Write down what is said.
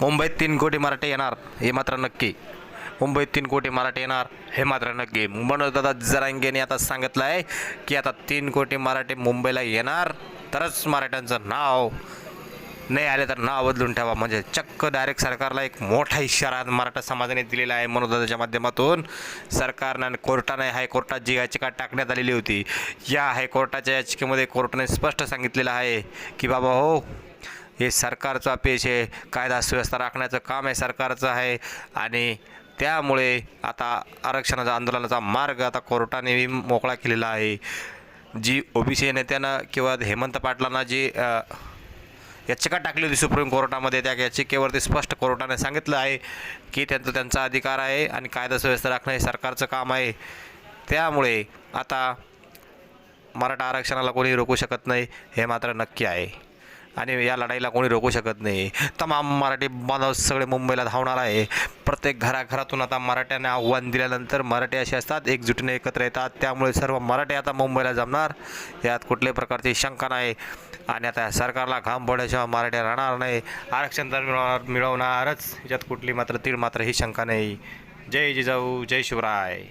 मुंबईत तीन कोटी मराठी येणार हे मात्र नक्की. मुंबईत तीन कोटी मराठी येणार हे मात्र नक्की. मनोजदादा जरांगेने आता सांगितलं आहे की आता तीन कोटी मराठे मुंबईला येणार तरच मराठ्यांचं नाव नाही आले तर नाव बदलून ठेवा. म्हणजे चक्क डायरेक्ट सरकारला एक मोठा इशारा मराठा समाजाने दिलेला आहे मनोदाच्या माध्यमातून. सरकारनं आणि कोर्टाने हायकोर्टात जी याचिका टाकण्यात आलेली होती. या हायकोर्टाच्या याचिकेमध्ये कोर्टाने स्पष्ट सांगितलेलं आहे की बाबा हो हे सरकारचा पेश आहे. कायदा सुव्यवस्था राखण्याचं काम आहे सरकारचं आहे. आणि त्यामुळे आता आरक्षणाचा आंदोलनाचा मार्ग आता कोर्टाने मोकळा केलेला आहे. जी ओबीसी नेत्यानं किंवा हेमंत पाटलांना जी याचिका टाकली होती सुप्रीम कोर्टामध्ये त्या याचिकेवरती स्पष्ट कोर्टाने सांगितलं आहे की त्यांचं त्यांचा अधिकार आहे आणि कायदा सुव्यवस्था राखणं हे सरकारचं काम आहे. त्यामुळे आता मराठा आरक्षणाला कोणी रोखू शकत नाही हे मात्र नक्की आहे. आणि या लढाईला कोणी रोखू शकत नाही. तमाम मराठी बांधव सगळे मुंबईला धावणार आहे. प्रत्येक घराघरातून आता मराठ्यांना आव्हान दिल्यानंतर मराठी असे असतात एकजुटीने एकत्र येतात. त्यामुळे सर्व मराठी आता मुंबईला जमणार. यात कुठल्याही प्रकारची शंका नाही. आणि आता सरकारला घाम पडल्याशिवाय मराठी राहणार नाही. आरक्षण तर मिळवणार मिळवणारच. याच्यात कुठली मात्र तीळ मात्र ही शंका नाही. जय जिजाऊ जय शिवराय.